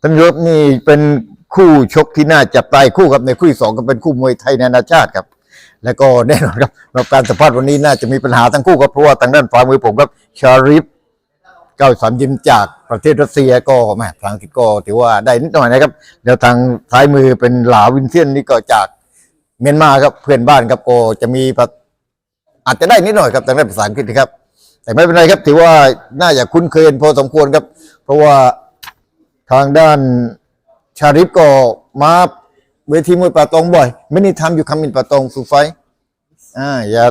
ท่านยศนี่เป็นคู่ชกที่น่าจับตายคู่ครับในคู่ที่สองก็เป็นคู่มวยไทยนานาชาติครับ แล้วก็แน่นอนครับรอบการสัมภาษณ์วันนี้น่าจะมีปัญหาทั้งคู่ครับเพราะว่าทางด้านฝ่ามือผมครับชาริฟเก้าสามยิมจากประเทศรัสเซียก็แม่ภางกฤษก็ถือว่าได้นิดหน่อยนะครับแล้วทางซ้ายมือเป็นหลาวินเซียนนี่ก็จากเมียนมาครับเพื่อนบ้านครับก็จะมีอาจจะได้นิดหน่อยครับทางด้านภาษาอังกฤษนะครับ แต่ไม่เป็นไรครับถือว่าน่าจะคุ้นเคยพอสมควรครับ เพราะว่า ทางด้านชาริฟก็มาเวทีมวยป่าตองบ่อย many time you come in ป่าตอง to fight อ่าอย่า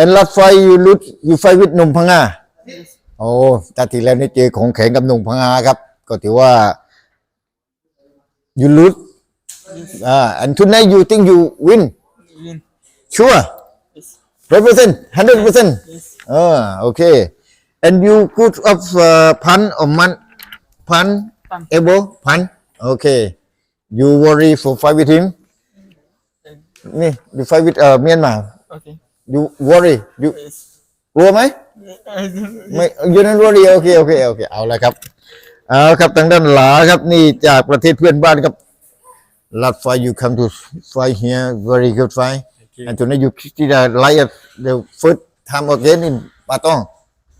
and last fight you lose you fight with หนุ่มพังงาโอ้ตาทีแล้วนี่เจอของแข็งกับหนุ่มพังงาครับ ก็ถือว่า you lose อ่า and tonight you think you win Win. sure Yes. represent hundred percent Yes. Ah, okay. And you good of uh, pun or man, pun, Pun. elbow, pun. Okay. You worry for fight with him? Me, you fight with uh, Myanmar. Okay. You worry? You Yes. กลัวไหม I ไม่ยูนันวอรีโอเค โอเค โอเค เอาละครับ เอาครับ ทางด้านหลาครับ นี่จากประเทศเพื่อนบ้านครับ last fight you come to fight here very good fight you. and tonight you did a like the first time again in Patong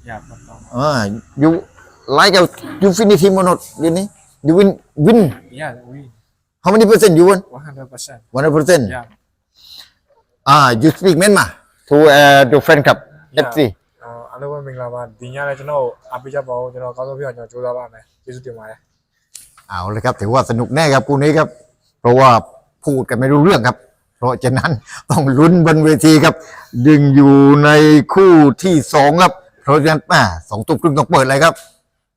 Yeah, but no. Ah, you like a, you finish him or not? Didn't You win, win. Yeah, win. How many percent you won? 100%. One hundred percent. Yeah. Ah, you speak Myanmar to uh, the fan club. Yeah. FC. အော်အားလုံးပဲမင်္ဂလာပါဒီညလည်းကျွန်တော်အားပေးကြပါဦးကျွန်တော်အကောင်းဆုံးဖြစ်အောင်ကျွန်တော်ကြိုးစားပါမယ်ကျေးဇူးတင်ပါတယ် เอาเลยครับถือว่าสนุกแน่ครับคู่นี้ครับ เพราะว่าพูดกันไม่รู้เรื่องครับ เพราะฉะนั้น ต้องลุ้นบนเวทีครับยังอยู่ในคู่ที่สองครับ เพราะฉะนั้นแม่สองตุ้มครึ่งต้องเปิดเลยครับ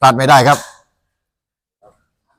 พลาดไม่ได้ครับ